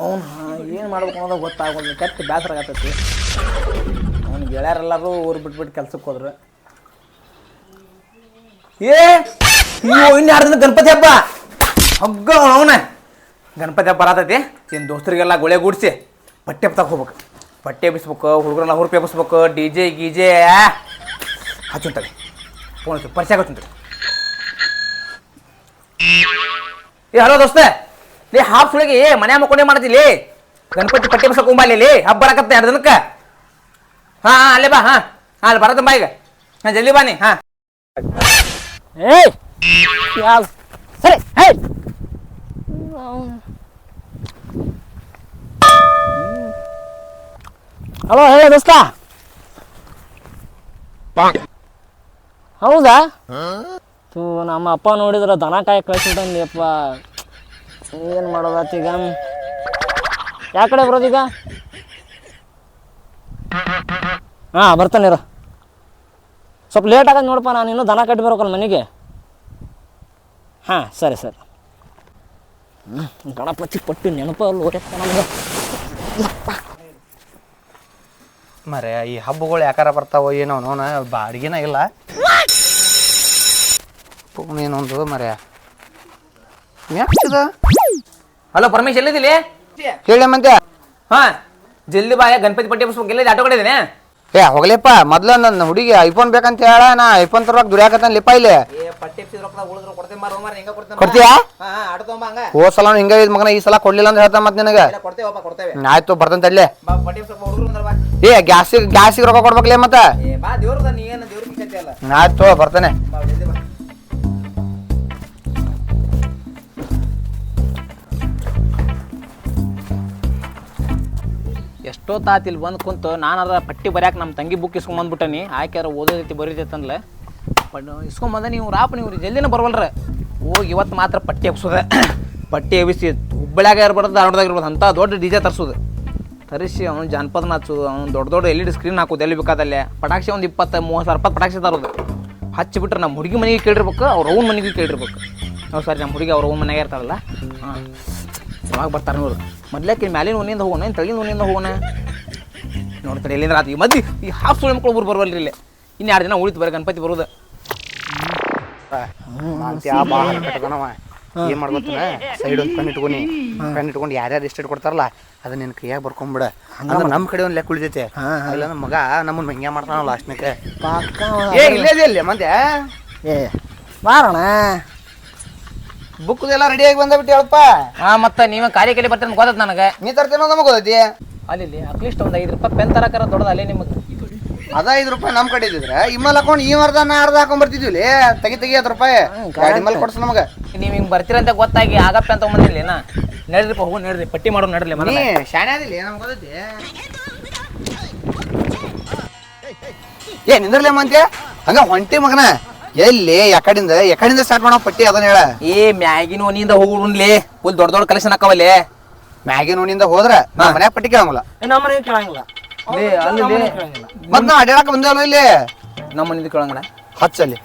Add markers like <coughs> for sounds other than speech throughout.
ಅವ್ನು ಏನು ಮಾಡ್ಬೇಕು ಅನ್ನೋದು ಗೊತ್ತಾಗೋದು ಕೆಟ್ಟ ಬೇಸರ ಆಗತ್ತೈತಿ. ಅವ್ನು ಗೆಳೆಯರೆಲ್ಲರೂ ಊರು ಬಿಟ್ಬಿಟ್ಟು ಕೆಲ್ಸಕ್ಕೆ ಹೋದ್ರು. ಏ ನೀವು ಇನ್ನು ಯಾರ್ದ ಗಣಪತಿ ಹಬ್ಬ? ಹಗ್ಗ ಅವನ. ಗಣಪತಿ ಹಬ್ಬ ಬರತೈತಿ. ಏನು ದೋಸ್ತರಿಗೆಲ್ಲ ಗೊಳೆ ಗುಡಿಸಿ ಬಟ್ಟೆ ಹಬ್ಬ ಹೋಗ್ಬೇಕು. ಬಟ್ಟೆ ಎಬ್ಬಿಸ್ಬೇಕು ಹುಡುಗರನ್ನ ಹುರುಪಿ ಎಬ್ಬಿಸ್ಬೇಕು ಡಿ ಜೆ, ಗೀಜೆ ಹಚ್ಚುಂತಳಿ ಫೋನ್ ಹಚ್ಚು ಪರಿಚಯ ಹಚ್ಚುಂತಳಿ ಏ, ಹಲೋ ದೋಸ್ತ. ಲೇ ಹಾಫ್ ಸುಳಿಗೆ ಮನೆ ಮಕ್ಕೊಂಡೆ ಮಾಡ್ತಿಲಿ ಗಣಪತಿ ಪಟ್ಟಿ ಬಸಕ್ ಹೋಗ್ಬಲ್ಲಿ ಹಬ್ಬ ಬರಕತ್ತೆ ಎರಡು ದಿನಕ್ಕೆ. ಹಾ ಹಾ ಅಲ್ಲೇ ಬಾ ಹಾ. ಹಾ ಅಲ್ಲಿ ಬರತ್ತಂಬ ಈಗ. ಹಾ ಜಲ್ದಿ ಬಾನಿ ಹಾ. ಏಯ್! ಯಾವ? ಸರಿ ಹೇ ಹಲೋ ಹೇಳ ದೋಸ್ತ. ಹೌದಾ? ತೂ ನಮ್ಮ ಅಪ್ಪ ನೋಡಿದ್ರ ದನ ಕಾಯಿ ಕಳ್ಸಿಟ್ಟಂದಿಯಪ್ಪ ಏನು ಈಗ? ಯಾ ಕಡೆ ಬರೋದೀಗ ಹಾಂ ಇರೋ. ಸ್ವಲ್ಪ ಲೇಟ್ ಆಗದ್ ನೋಡಪ್ಪ ನಾನು ಇನ್ನೂ ದನ ಕಟ್ಟಿ ಬರ್ಬೇಕಲ್ಲ ಮನೆಗೆ. ಹಾಂ ಸರಿ ಸರಿ. ಗಣಪತಿ ಪಟ್ಟು ನೆನಪ ಅಲ್ಲ ಓಡ್ಯಪ್ಪ ನಮ್ಗೆ ಮರೆ ಈ ಹಬ್ಬಗಳು ಯಾಕಾರ ಬರ್ತಾವೋ ಏನೋ ನೋನ ಬಾಡಿಗೆನ ಇಲ್ಲ. ಏನೊಂದು ಮರೆ. ಯಾಕಿದ ಹಲೋ ಪರಮೇಶ್ ಎಲ್ಲಿದ್ದೀನಿ ಹೇಳಿ ಮಂತೆ ಹಾ ಜಲ್ದಿ ಬಾಯ ಗಣಪತಿ ಪಟ್ಟಿ ಬಸ್ಬೇಕು ಎಲ್ಲಿದೆ ಆಟೋ ಕಡೆ ಏ ಹೋಗ್ಲಿಪ್ಪ ಮೊದ್ಲು ನನ್ನ ಹುಡುಗಿ ಐಫೋನ್ ಬೇಕಂತ ಹೇಳ ನಾ ಐಫೋನ್ ತರವಾಗ ದುಡಿಯಾಕತ್ತಾನ ಲಿಪ್ಪ ಇಲ್ಲಿ. ಏ ಪಟ್ಟಿ ಉಳಿದ್ರು ಕೊಡ್ತೇವೆ ಮಾರು ಮಾರ ಹಿಂಗ ಕೊಡ್ತೇವೆ ಕೊಡ್ತೀಯಾ? ಹೋದ್ ಸಲ ಹಿಂಗ. ಇದ್ ಮಗನ ಈ ಸಲ ಕೊಡ್ಲಿಲ್ಲ ಅಂತ ಹೇಳ್ತಾ ಮತ್ತೆ ನಿನಗೆ. ಆಯ್ತು ಬರ್ತಂತ ಅಲ್ಲೇ ಏ ಗ್ಯಾಸಿಗೆ ಗ್ಯಾಸಿಗೆ ರೊಕ್ಕ ಕೊಡ್ಬೇಕಲೇ ಮತ್ತೆ? ಬಾ ದೇವ್ರದ ನೀ ಏನು ದೇವ್ರಿಗೆ ಕಟ್ಟಿ ಅಲ್ಲ ಆಯ್ತು ಬರ್ತಾನೆ. ಎಷ್ಟೋ ಇಲ್ಲಿ ಬಂದು ಕುಂತು ನಾನು ಅದರ ಪಟ್ಟಿ ಬರ್ಯಾಕ ನಮ್ಮ ತಂಗಿ ಬುಕ್ ಇಸ್ಕೊಂಬಂದ್ಬಿಟ್ಟನಿ ಆಯ್ಕೆ ರೀತಿ ಬರೀತೈತಂದ್ಲೆ ಬಟ್ ಇಸ್ಕೊಂಬಂದ ನೀವು, ರಾಪ್ ನೀವು ಜಲ್ದಿನ ಬರವಲ್ರ. ಹೋಗಿ ಇವತ್ತು ಮಾತ್ರ ಪಟ್ಟಿ ಎಬ್ಸೋದ <coughs> ಪಟ್ಟಿ ಎಬ್ಬಿಸಿ ಹುಬ್ಬಳ್ಳಿಯಾಗ ಇರ್ಬಾರ್ದು, ಧಾರವಾಡದಾಗ ಇರ್ಬಾರ್ದು, ಅಂತ ದೊಡ್ಡ ಡಿ ಜೆ ತರಿಸೋದು. ತರಿಸಿ ಅವ್ನು ಜಾನಪದ ನಾಚೋದು ಅವ್ನು ದೊಡ್ಡ ದೊಡ್ಡ ಎಲ್ ಇ ಡಿ ಸ್ಕ್ರೀನ್ ಹಾಕೋದು, ಎಲ್ಲಿ ಬೇಕಾದಲ್ಲೇ. ಪಟಾಕ್ಷಿ ಒಂದು ಇಪ್ಪತ್ತು, ಮೂವತ್ತು ಸಾವಿರ ರೂಪಾಯಿ ಪಟಾಕ್ಷಿ ತರೋದು. ಹಚ್ಚಿಬಿಟ್ರೆ ನಮ್ಮ ಹುಡುಗಿ ಮನೆಗೆ ಕೇಳಿರ್ಬೇಕು, ಅವ್ರ ಅವ್ನ ಮನೆಗೆ ಕೇಳಿರ್ಬೇಕು. ನಾವು ಸರಿ ನಮ್ಮ ಹುಡುಗಿ ಅವ್ರ ಅವ್ನ ಮನೆಗೆ ಇರ್ತಾರಲ್ಲ ಹಾಂ. ಯಾವಾಗ ಬರ್ತಾರೆ ನೋಡು. ಮೊದ್ಲಕ್ಕೆ ಮ್ಯಾಲಿನ ಓನಿಂದ ಹೋಗೋಣ ಏನು ತಳಿನ ಓನಿಂದ ಹೋಗೋಣ. ನೋಡ್ತಾರೆ ಎಲ್ಲಿಂದ ರಾತ್ರಿ ಈ ಮದ್ದಿ ಈ ಹಾಫ್ ಸುಳಿ ಮಕ್ಕಳು ಊರು ಬರ್ವಲ್ರಿ ಇಲ್ಲಿ. ಇನ್ನು ಎರಡು ದಿನ ಉಳಿತು ಬರ ಗಣಪತಿ ಬರೋದು. ಏನ್ ಮಾಡ್ಕೊತಾನ ಸೈಡ್ ಒಂದು ಕಣ್ಣು ಇಟ್ಕೊನಿ. ಕಣ್ಣು ಇಟ್ಕೊಂಡು ಯಾರ್ಯಾರು ಎಸ್ಟೇಟ್ ಕೊಡ್ತಾರಲ್ಲ ಅದನ್ನ ನಿನ್ ಕೈಯಾಗ ಬರ್ಕೊಂಬಿಡ. ಅಂದ್ರೆ ನಮ್ಮ ಕಡೆ ಒಂದು ಲೆಕ್ಕ ಉಳಿತೈತೆ. ಇಲ್ಲ ನಮ್ಮ ಮಗ ನಮ್ಮನ್ ಹಿಂಗೆ ಮಾಡ್ತಾನ ಲಾಸ್ಟ್ನಕ್ಕೆ ಏ ಇಲ್ಲೇ ಇಲ್ಲಿ ಮಂದೆ ಏ ಬಾರೋಣ ಬುಕ್ ಎಲ್ಲ ಬಂದ ಬಂದ್ಬಿಟ್ಟು ಹೇಳಪ್ಪ. ಹಾ ಮತ್ತೆ ನೀವು ಕಾರ್ಯ ಕೇಳಿ ಬರ್ತೀನಿ ಗೊತ್ತದ ನನಗೆ. ನೀ ತರ್ತೇನೋ ನಮಗೆ ಗೊತ್ತೈತಿ. ಅಲ್ಲಿ ಅಟ್ಲೀಸ್ಟ್ ಒಂದು ಐದು ರೂಪಾಯಿ ಪೆನ್ ತರಕರ ದೊಡ್ಡದ ಅಲ್ಲಿ ನಿಮಗೆ. ಅದ ಐದು ರೂಪಾಯಿ ನಮ್ಮ ಕಡೆ ಇದ್ದಿದ್ರೆ ಇಮ್ಮಲ್ ಹಾಕೊಂಡು ಈ ಅರ್ಧ ನಾ ಅರ್ಧ ಹಾಕೊಂಡ್ ಬರ್ತಿದ್ವಿ ತೆಗಿ ತೆಗಿ ಹತ್ತು ರೂಪಾಯಿ. ಗಾಡಿ ಮೇಲೆ ಕೊಡ್ಸ ನಮಗೆ. ನೀವು ಹಿಂಗೆ ಬರ್ತೀರಂತ ಗೊತ್ತಾಗಿ ಆಗಪ್ಪ ಅಂತ ಬಂದಿರ್ಲಿ ನಾ. ನಡ್ರಿಪ್ಪ ಹೋಗಿ ನಡ್ರಿ ಪಟ್ಟಿ ಮಾಡೋ ನಡ್ರಿ ಮನೆ ಶಾಣೆ ಅದಿಲ್ಲ ನಮ್ಗೆ ಗೊತ್ತೈತಿ? ಏ ನಿಂದ್ರಲೇ ಮಂತ್ಯ ಹಂಗ ಹೊಂಟಿ ಮಗನ. ಎಲ್ಲಿ? ಯಾಕಡಿಂದ ಯಾಕಡಿಂದ ಸ್ಟಾರ್ಟ್ ಮಾಡೋ ಪಟ್ಟಿ ಅದನ್ನ ಹೇಳ. ಏ ಮ್ಯಾಗಿನ ಓನಿಯಿಂದ ಹೋಗ್ಲಿ ಫುಲ್ ದೊಡ್ಡ ದೊಡ್ಡ ಕಲೆಕ್ಷನ್ ಹಾಕವಲ್ಲಿ ಮ್ಯಾಗಿನ ಓನಿಯಿಂದ ಹೋದ್ರ ನಾ ಮನ್ಯಾಗ ಪಟ್ಟಿ ಕೇಳಂಗಿಲ್ಲ. ನಮ್ಮ ಮನೆ ಕೇಳಂಗಿಲ್ಲ. ಲೇ, ಅಲ್ಲಿ ಲೇ, ಮತ್ ನಾ ಅಡ್ಯಾಡಕ ಬಂದೇವಲ್ಲ ಇಲ್ಲಿ? ನಮ್ಮ ಮನಿಂದ ಕೇಳಂಗಡ ಹಚ್ಚಲ್ಲಿ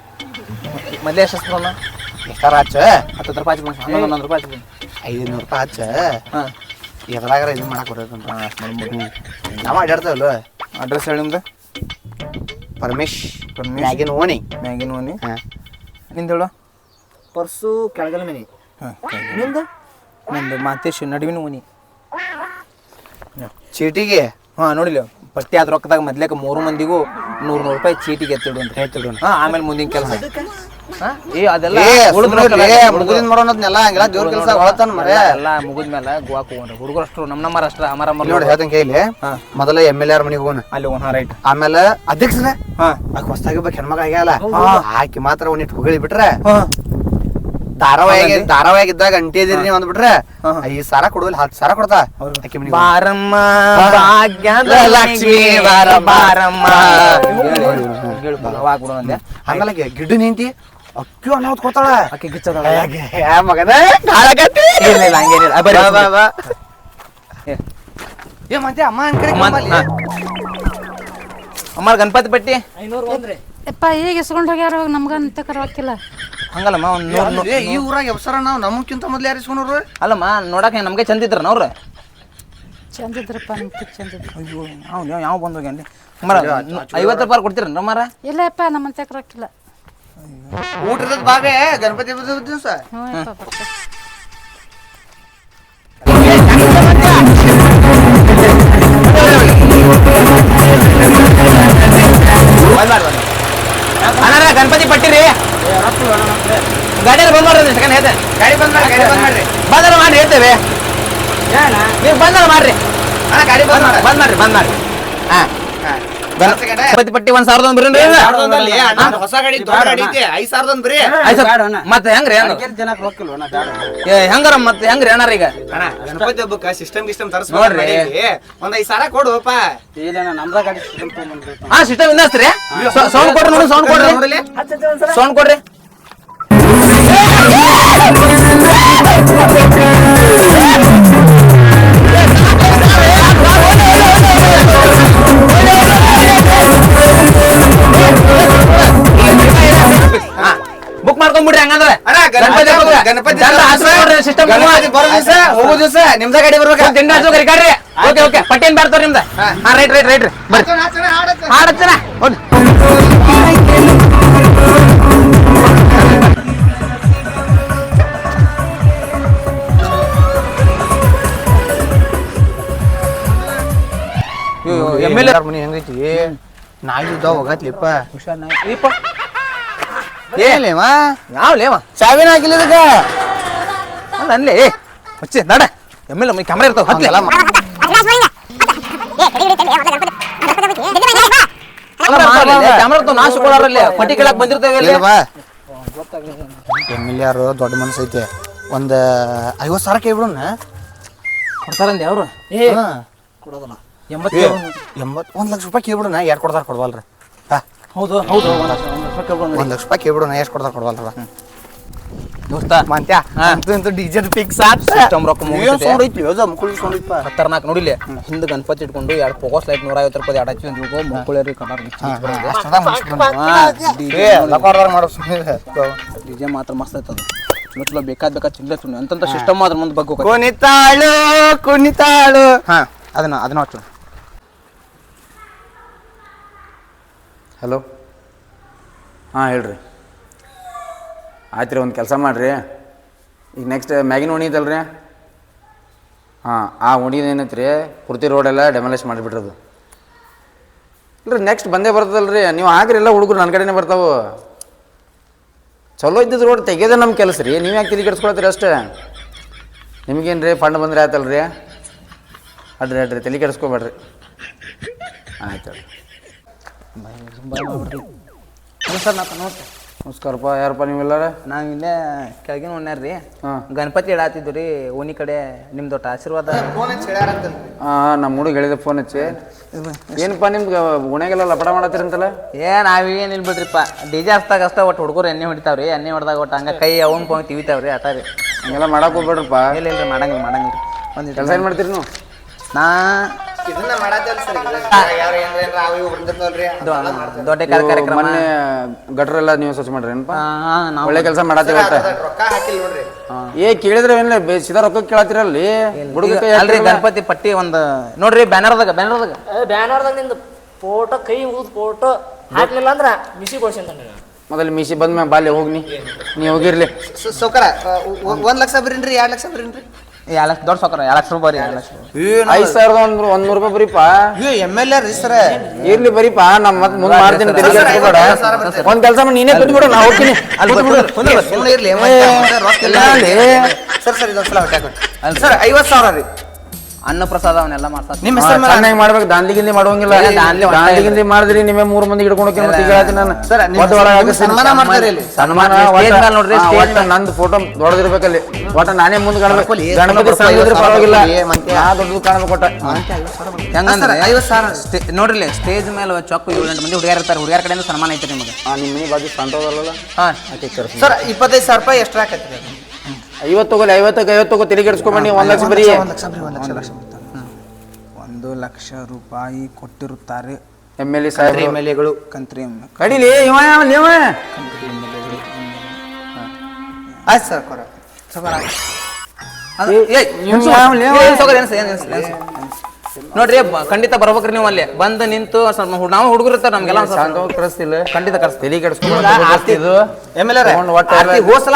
ಮೊದ್ಲೇ ಎಷ್ಟು ಹಚ್ಚಿದ್ರಲ್ಲ ಎಷ್ಟಾರ ಹಚ್ಚ? ಹತ್ತು ರೂಪಾಯಿ ಹಚ್ಚಿ ಹನ್ನೊಂದು ಹನ್ನೊಂದು ರೂಪಾಯಿ ಹಚ್ಚಿ ಐದುನೂರು ರೂಪಾಯಿ ಹಚ್ಚ? ಹಾಂ. ಎದ್ರಾಗಾರ ಇದು ಮಾಡಕ್ಕೆ ಬರ್ತೈತೆ ನಾವು ಅಡ್ಯಾಡ್ತೇವಲ್ಲ ಅಡ್ರೆಸ್ ಹೇಳಿ ನಿಮ್ದು? ಪರಮೇಶ್. ಪರಮೇಶ್. ಮ್ಯಾಗಿನ ಓಣಿ. ಮ್ಯಾಗಿನ ಓಣಿ. ಹಾಂ. ನಿಂದ ಹೇಳು ಪರ್ಸು ಕೆಳಗಲ ಮನೆ. ಹಾಂ ನಿಂದು? ನಂದು ಮಾತೇಶ್ ನಡುವಿನ ಓಣಿ. ಚೀಟಿಗೆ? ಹಾಂ ನೋಡಿಲ್ಲ. ಪಟ್ಟಿ ಆದ ರೊಕ್ಕದಾಗ ಮೊದ್ಲೇಕ ಮೂರು ಮಂದಿಗೂ ನೂರು ನೂರು ರೂಪಾಯಿ ಚೀಟಿಗೆ ಎತ್ತಿಡು ಅಂತ ಹೇಳ್ತಿಡು ಹಾಂ ಆಮೇಲೆ ಮುಂದಿನ ಕೆಲಸ. ಏ ಅದೆಲ್ಲ ಏ ಉಳ್ದ್ ರೊಕ್ಕ ಅಲ್ಲ, ಉಳ್ದ್ ಮುಗುದಿನ ಮಾಡೋದನ್ನೆಲ್ಲ ಹಂಗೆಲ್ಲ ದೇವ್ರ ಕೆಲಸ ಹೊಳತಾನ ಮರೆ ಎಲ್ಲ ಮುಗಿದ್ಮೇಲೆ ಗೋವಾಕ್ ಹೋಗೋಣ ಹುಡುಗರು ಅಷ್ಟು ನಮ್ಮ ಅಷ್ಟ ಅಮರ ಅಮರ ನೋಡಿ ಕೈಲಿ. ಮೊದಲ ಎಂ ಎಲ್ ಆರ್ ಮನೆಗೆ ಹೋಗೋಣ. ಅಲ್ಲಿ ಹೋಗೋಣ ರೈಟ್ ಆಮೇಲೆ ಅಧ್ಯಕ್ಷರ ಹಾಂ. ಆಕೆ ಹೆಣ್ಮಗ ಆಗ್ಯಾಲ ಆಕಿ ಮಾತ್ರ ಒಂದಿಟ್ಟು ಹೊಗಳಿ ಬಿಟ್ರೆ ಧಾರಾವಾಹಿ ಧಾರಾವಾಹಿ ಇದ್ದಾಗ ಅಂಟಿ ಇದೀರಿ ನೀವು ಅಂದ್ಬಿಟ್ರೆ ಐದು ಸಾರ ಕೊಡುವಲ್ಲಿ ಹತ್ತು ಸಾರ ಕೊಡ್ತಾ? ಬಾರಮ್ಮ ಲಕ್ಷ್ಮೀ ಬಾರ ಬಾರಮ್ಮ. ಆಕಿ ಗಿಡ್ಡು ನಿಂತಿ ಅಕ್ಕಿ ಅನ್ನ ಹೊತ್ಕೊತಾಳ ಅಕ್ಕಿ ಗಿಚ್ಚದ ಮಗನ ಕಾಳಗತ್ತಿ ಇಲ್ಲ ಇಲ್ಲ ಹಂಗೇನಿಲ್ಲ. ಬರೀ ಬಾ, ಬಾ, ಬಾ. ಏ. ಏ ಮತ್ತೆ ಅಮ್ಮ ಅನ್ ಕಡೆ ಅಮ್ಮ ಗಣಪತಿ ಪಟ್ಟಿ? ಐನೂರು ಬಂದ್ರಿ ಯಪ್ಪ ಈಗ ಎಸ್ಕೊಂಡು ಹೋಗ್ಯಾರ ನಮ್ಗಂತ ಕರವಾಕಿಲ್ಲ? ಹಂಗಲ್ಲಮ್ಮ ಒಂದು ನೂರು ಏ, ಈ ಊರಾಗ ಎಬ್ಸರ ನಾವು ನಮಗಿಂತ ಮೊದ್ಲು ಯಾರು ಇಸ್ಕೊಂಡ್ರು ಅಲ್ಲಮ್ಮ ನೋಡಕ್ಕೆ ನಮಗೆ ಚಂದ ಇದ್ರ ಅವ್ರು. ಚಂದ ಇದ್ರಪ್ಪ ನಿಮ್ಮ ಚಂದ ಇದ್ರು. ಅಯ್ಯೋ ಯಾವ ಯಾವ ಬಂದು ಹೋಗ್ಯಾನ್ರಿ ಮರ ಐವತ್ತು ರೂಪಾಯಿ ಕೊಡ್ತೀರನ್ರ ಮರ ಇಲ್ಲಪ್ಪ ನಮ್ಮಂತ ರೊಕ್ಕಿಲ್ಲ ಊಟ ಇರ್ತದ ಬಾಬೆ ಗಣಪತಿ ಹಬ್ಬದ ದಿವಸ. ಹ್ಞೂ ಯಪ್ಪ ಬರ್ತೆ ಅಣ್ಣ ಗಣಪತಿ ಪಟ್ಟಿರಿ. ಗಾಡಿಯಲ್ಲಿ ಬಂದ್ ಮಾಡ್ರಿ ಸೆಕೆಂಡ್ ಹೇಳ್ತೇನೆ ಗಾಡಿ ಬಂದ್ ಮಾಡಿ ಗಾಡಿ ಬಂದ್ ಮಾಡ್ರಿ. ಬಂದ್ರೆ ಮಾಡಿ ಹೇಳ್ತೇವೆ ನೀವು ಬಂದ್ರೆ ಮಾಡ್ರಿ. ಅಣ್ಣ ಗಾಡಿ ಬಂದ್ ಮಾಡ ಬಂದ್ ಮಾಡ್ರಿ ಬಂದ್ ಮಾಡ್ರಿ. ಹಾ. ಪಟ್ಟಿ ಒಂದ್ ಸಾವಿರದ ಒಂದ್ ಹೊಸ ಗಾಡಿ ದೊಡ್ಡ ಗಾಡಿ ಐತಿ ಐದ್ ಸಾವಿರದ ಒಂದ್ ಬರೀ ಮತ್ತೆ ಹೆಂಗ್ರಿ ಹೆಂಗ ಜನಕ್ಕೆ ರೊಕ್ಕಿಲ್ವನ ಬೇಡ ಏ ಹೆಂಗಾರ ಮತ್ತೆ ಹೆಂಗ್ರಿ ಏನಾರ ಈಗ ಅಣ್ಣ ಗಣಪತಿ ಹಬ್ಬಕ್ಕ ಸಿಸ್ಟಮ್ ಗಿಸ್ಟಮ್ ತರ್ಸ್ ನೋಡ್ರಿ. ಒಂದ್ ಐದ್ ಸಾವಿರ ಕೊಡುವಪ್ಪ ಹಾ ಸಿಸ್ಟಮ್ ಇನ್ನಸ್ತ್ರಿ ಸೌಂಡ್ ಕೊಡ್ರಿ ನೋಡಿ ಸೌಂಡ್ ಕೊಡ್ರಿ ಸೌಂಡ್ ಕೊಡ್ರಿ ಹೋಗೋ ಹಂಗಂದ್ರೆ. ನಿಮ್ದ ಗಾಡಿ ಬರ್ಬೇಕ. ಹಚ್ಚೋ ಗಾಡಿ ಓಕೆ ಓಕೆ. ಪಟ್ಟೇನ್ ಬರ್ತಾರ ನಿಮ್ದ? ಹಾ. ರೈಟ್ ರೈಟ್ ರೈಟ್ ಬರ್ರಿ. ಹೋಗಿ ಎಂ ಎಲ್ ಮನಿ ಹೆಂಗೈತಿ? ನಾಯಿ ಇದ್ದಾವ ಹೋಗತ್ಲಿಪ್ಪ. ಇಪ್ಪ. ಏಲೇವಾ ಯಾವ ಲೇವ. ಸಾವಿನ ಹಾಕಿಲ್ಲ ಇದಕ್ಕ. ಅಲ್ಲ ಅನ್ಲೇ ಮಚ್ಚಿ ನಡ. ಎಮ್ಮೆಲ್ಲ ಎಲ್ ಕ್ಯಾಮ್ರಾ ಇರ್ತಾವ ಹತ್ಲಿ ಅಲ್ಲ ಕ್ಯಾಮ್ರಾ ಇರ್ತಾವ ನಾಶ ಕೊಡಾರಲ್ಲಿ. ಪಟ್ಟಿ ಕೇಳಕ್ ಬಂದಿರ್ತೇವೆ ಯಾರು ದೊಡ್ಡ ಮನಸ್ಸು ಐತೆ ಒಂದ್ ಐವತ್ ಸಾವಿರ ಕೇಳ್ಬಿಡೋಣ ಕೊಡ್ತಾರಂದ ಯಾವ್ರು ಎಂಬತ್ತು ಎಂಬತ್ ಒಂದ್ ಲಕ್ಷ ರೂಪಾಯಿ ಕೇಳ್ಬಿಡೋಣ. ಯಾರು ಕೊಡ್ತಾರ ಕೊಡ್ವಲ್ರಿ. ಹಾ. ಹೌದು ಹೌದು. ಒಂದ್ ಲಕ್ಷ ಒಂದ್ ಲಕ್ಷ ಒಂದ್ ರೂಪಾಯಿ ಕೇಳ್ಬಿಡೋಣ ಎಷ್ಟು ಕೊಡ್ತಾ ಕೊಡ್ವಲ್ರ ದೋಸ್ತ ಮಂತ್ಯ. ಅಂತೂ ಇಂತೂ ಫಿಕ್ಸ್ ಆತ್. ಸಿಸ್ಟಮ್ ರೊಕ್ಕ ಮುಗಿತೈತೆ. ಸೌಂಡ್ ಐತಿ ಯೋಜ ಮುಕ್ಕಳಿ ಸೌಂಡ್ ಐತಿ ಖತರ್ನಾಕ್ ನೋಡಿಲ್ಲ ಹಿಂದೆ ಗಣಪತಿ ಇಟ್ಕೊಂಡು ಎರಡು ಫೋಕಸ್ ಲೈಟ್ ನೂರ ಐವತ್ತು ರೂಪಾಯಿ ಎರಡು ಹಚ್ಚಿ ಕಟಾರ್ ಡಿಜೆ ಮಾತ್ರ ಮಸ್ತ್ ಐತದ ಚಲೋ ಚಲೋ ಬೇಕಾದ ಬೇಕಾದ ಚಿಲ್ಲರೆ ಚುಣ್ಣಿ ಅಂತಂತ ಸಿಸ್ಟಮ್ ಅದ್ರ ಮುಂದೆ ಬಗ್ಗೆ ಕುಣಿತಾಳು ಕುಣಿತಾಳು. ಹಾ ಅದನ್ನ ಅದನ್ನ ಹಚ್ಚು ಹಲೋ ಹಾಂ, ಹೇಳ್ರಿ. ಆಯ್ತು ರೀ ಒಂದು ಕೆಲಸ ಮಾಡಿರಿ. ಈಗ ನೆಕ್ಸ್ಟ್ ಮ್ಯಾಗಿನ ಉಣಿ ಇದಲ್ರಿ? ಹಾಂ, ಆ ಉಣಿದ ಏನೈತೆ ರೀ ಪೂರ್ತಿ ರೋಡೆಲ್ಲ ಡೆಮಾಲಿಷ್ ಮಾಡಿಬಿಟ್ರದು. ಇಲ್ರಿ ನೆಕ್ಸ್ಟ್ ಬಂದೇ ಬರ್ತದಲ್ರಿ. ನೀವು ಹಾಕ್ರಿ, ಎಲ್ಲ ಹುಡುಗರು ನನ್ನ ಕಡೆನೇ ಬರ್ತಾವೆ. ಚಲೋ ಇದ್ದಿದ್ದು ರೋಡ್ ತೆಗೆಯೋದೇ ನಮ್ಮ ಕೆಲಸ ರೀ. ನೀವು ಯಾಕೆ ತಿರುಗಿ ಕೆಡ್ಸ್ಕೊಳತ್ತೀರಿ ಅಷ್ಟೇ? ನಿಮಗೇನು ರೀ ಫಂಡ್ ಬಂದ್ರೆ ಆಯ್ತಲ್ರಿ ಅಡ್ರಿ ಅಡ್ರಿ, ತಲೆ ಕೆಡಿಸ್ಕೊಬೇಡ್ರಿ. ಆಯ್ತು ಸರ್ ನಾ ನಮಸ್ತೆ ನಮಸ್ಕಾರಪ್ಪ ಯಾರಪ್ಪ ನೀವೆಲ್ಲರ ನಾವು ಇಲ್ಲೇ ಕೆಳಗಿನ ಒಣ್ಯಾರ ರೀ ಹಾಂ. ಗಣಪತಿ ಇಡಾತಿದ್ದು ರೀ ಓನಿ ಕಡೆ ನಿಮ್ದು ಒಟ್ಟು ಆಶೀರ್ವಾದ. ಹಾಂ ನಮ್ಮ ಹುಡುಗ ಹೇಳಿದ ಫೋನ್ ಹಚ್ಚಿ. ಏನಪ್ಪ ನಿಮ್ಗೆ ಉಣೆಗೆಲ್ಲ ಲಪಡ ಮಾಡತ್ತೀರಂತಲ್ಲ ಏ ನಾವೇನಿಲ್ಲ ಬಿಡ್ರಿಪ್ಪ ಡಿ ಜೆ ಹಚ್ದಾಗ ಅಷ್ಟ ಒಟ್ಟು ಹುಡುಗರು ಎಣ್ಣೆ ಹೊಡಿತಾವ್ರಿ. ಎಣ್ಣೆ ಹೊಡೆದಾಗ ಒಟ್ಟು ಹಂಗೆ ಕೈ ಅವನ್ ತಿವಿತಾವ್ ರೀ ಆಟ ರೀ ಹಂಗೆಲ್ಲ ಮಾಡಕ್ಕೆ ಹೋಗ್ಬೇಡ್ರಪ್ಪ. ಇಲ್ಲ ರೀ ಮಾಡಂಗಿಲ್ಲ ಮಾಡಂಗಿಲ್ಲ. ಒಂದು ಕೆಲಸ ಏನು ಮಾಡ್ತೀರಿ ನೀವು? ನಾ ಇದನ್ನ ಮಾಡತ್ತಲ್ಲ ಸರ್ ಯಾರು ಏನ್ರ ಏನ್ರ ಅವು ಇವು ಬಂದಿರ್ತಾವಲ್ರಿ ದೊ- ದೊಡ್ಡ ಕಾರ- ಕಾರ್ಯಕ್ರಮ. ಮೊನ್ನೆ ಗಟ್ರೆಲ್ಲ ನೀವು ಸ್ವಚ್ಛ ಮಾಡ್ರಿ ಏನಪ್ಪ? ಆ, ಆ, ನಾವು ಒಳ್ಳೆ ಕೆಲಸ ಮಾಡತ್ತೀರ ರೊಕ್ಕ ಹಾಕಿಲ್ಲ ನೋಡ್ರಿ. ಏ ಕೇಳಿದ್ರೆ ಏನಿಲ್ಲ ಬೇ ಸೀದಾ ರೊಕ್ಕ ಕೇಳತ್ತಿರಲ್ಲಿ ಹುಡುಗ ಕೈ ಅಲ್ರಿ ಗಣಪತಿ ಪಟ್ಟಿ ಒಂದು ನೋಡ್ರಿ ಬ್ಯಾನರ್ದಾಗ ಬ್ಯಾನರ್ದಾಗ. ಬ್ಯಾನರ್ದಾಗ ನಿಂದು ಫೋಟೋ ಕೈ ಊದ್ ಫೋಟೋ ಹಾಕ್ಲಿಲ್ಲ ಅಂದ್ರ ಮಿಸಿ ಕೊಡ್ಸಂತ ಮೊದಲು ಮೀಸಿ ಬಂದ್ ಮ್ಯಾಗ ಬಾಲ್ಯ ಹೋಗ್ನಿ. ನೀ ಹೋಗಿರ್ಲಿ. ಸೌಕರ ಒಂದ್ ಲಕ್ಷ ಬರೀನ್ರಿ ಎರಡ್ ಲಕ್ಷ ಬರೀನ್ರಿ. ಎರಡು ಲಕ್ಷ ದೊಡ್ಡ ಸೊಕ್ಕರ ಎರಡು ಲಕ್ಷ ರೂಪಾಯಿ ರೀ ಎರಡು ರೂಪಾಯಿ. ಐದ್ ಸಾವಿರದ ಒಂದು ಒಂದ್ ನೂರು ರೂಪಾಯಿ ಬರೀಪ? M L sir. ಇರ್ಲಿ ಬರೀಪಾ ನಮ್ ಮತ್ ಮುಂದ್ ಮಾಡ್ತೀನಿ ಒಂದ್ ಕೆಲಸ ಮಾಡಿ ನೀನೇ ಬಿಡು ನಾ ಹೋಗ್ತೀನಿ. ಇರ್ಲಿ ಸರ್ ಸರ್ ಇದೊಂದ್ಸಲ ಸರ್ ಐವತ್ ಸಾವಿರ ರೀ. ಅನ್ನ ಪ್ರಸಾದ ಅವನ್ನೆಲ್ಲ ಮಾಡ್ತಾರೆ ನಿಮ್ಮ ಹೆಸರು ಮೇಲೆ ಚೆನ್ನಾಗಿ ಮಾಡ್ಬೇಕು. ದಾಂಧಿ ಗಿಂದಿ ದಾಂಧಲಿ ದಾಂಧಿ ಗಿಂದಿ ಮಾಡಿದ್ರಿ ನಿಮ್ಮೇ ಮೂರು ಮಂದಿ ಹಿಡ್ಕೊಂಡು ಹೋಗಿ ಮತ್ತೆ ಹೇಳ್ತೀನಿ ನಾನು. ಸರ್, ನಿಮ್ಮ ಒಟ್ಟು ಒಳಗೆ ನಿಮ್ಗೆ ಸನ್ಮಾನ ಮಾಡ್ತಾರೆ ಇಲ್ಲಿ. ಸನ್ಮಾನ stage ಒಟ್ಟು- ಮೇಲೆ ನೋಡ್ರಿ, ಹಾ, stage ಒಟ್ಟು ನಂದು ಫೋಟೋ ದೊಡ್ಡದಿರ್ಬೇಕಲ್ಲಿ. ಒಟ್ಟ ನಾನೇ ಮುಂದೆ ಕಾಣಬೇಕು ಗಣಪತಿ ಪರವಾಗಿಲ್ಲ. ಬರ್ಕೊಳ್ಳಿ, ಮಂತ್ಯ. ನಾ ದೊಡ್ಡದು ಕಾಣ್ಬೇಕು ಒಟ್ಟ ಹೆಂಗಂದ್ರೆ ಐವತ್ತು ಸಾವಿರ. ನೋಡ್ರಿ ಸ್ಟೇಜ್ ಮೇಲೆ ಚೊಕ್ಕ ಏಳು ಎಂಟು ಮಂದಿ ಹುಡುಗಿಯರ್ ಇರ್ತಾರೆ. ಹುಡುಗಿಯರ ಕಡೆಯಿಂದ ಸನ್ಮಾನ ಐತೆ ನಿಮಗೆ. ನಿಮ್ಮ ಮನೆ ಬಾಜು ಸಂತೋದಲ್ಲ ಹಾ. ಸರ್ ಇಪ್ಪತ್ತೈದು ಸಾವಿರ ರೂಪಾಯಿ ಎಷ್ಟ್ರ ಹಾಕತ್ರಿ ಐವತ್ತು ತಗೋಲಿ ಐವತ್ತಕ್ಕೆ ಐವತ್ತು ತಗೋ ಒಂದ್ ಲಕ್ಷ ಬರೀ. ಒಂದು ಲಕ್ಷ ಬರೀ ಒಂದು ಲಕ್ಷ ಲಕ್ಷ ಒಂದು ಲಕ್ಷ ರೂಪಾಯಿ ಕೊಟ್ಟಿರುತ್ತಾರೆ. ಎಂ ಎಲ್ ಎ ಸಾಹೇಬ್ ಎಂ ಎಲ್ ಎಗಳು ಕಂತ್ರಿ ಎಮ್- ಕಡಿಲಿ ಇವ ಯಾವ ನೀವ? ಆಯ್ತು ಸರ್ ಕೊರ ಅದು- ಏಯ್, ಇವ್ನು ಏನ್ ಯಾವ- ಯಾವ- ಏನ್ ಸೌಕರ್ಯ, ಏನ್ ಸ- ಏನ್ ಏನ್ ಸ- ಏನ್ ಸ- ನೋಡ್ರಿ ಖಂಡಿತ ಬರ್ಬೇಕ್ರಿ ನೀವು ಅಲ್ಲಿ. ಬಂದು ನಿಂತು ಸ್ವಲ್ಪ ನಾವು ಹುಡುಗರು ಇರ್ತಾರೆ ನಮ್ಗೆಲ್ಲ ಕರೆಸ್ತಿಲ್ಲ. ಖಂಡಿತ ಕರ್ಸ್ತೀವಿ. ತಲೆ ಕೆಡಿಸ್ಕೊಂಡು ಆರ್ತಿ ಇದು ಒಟ್ಟ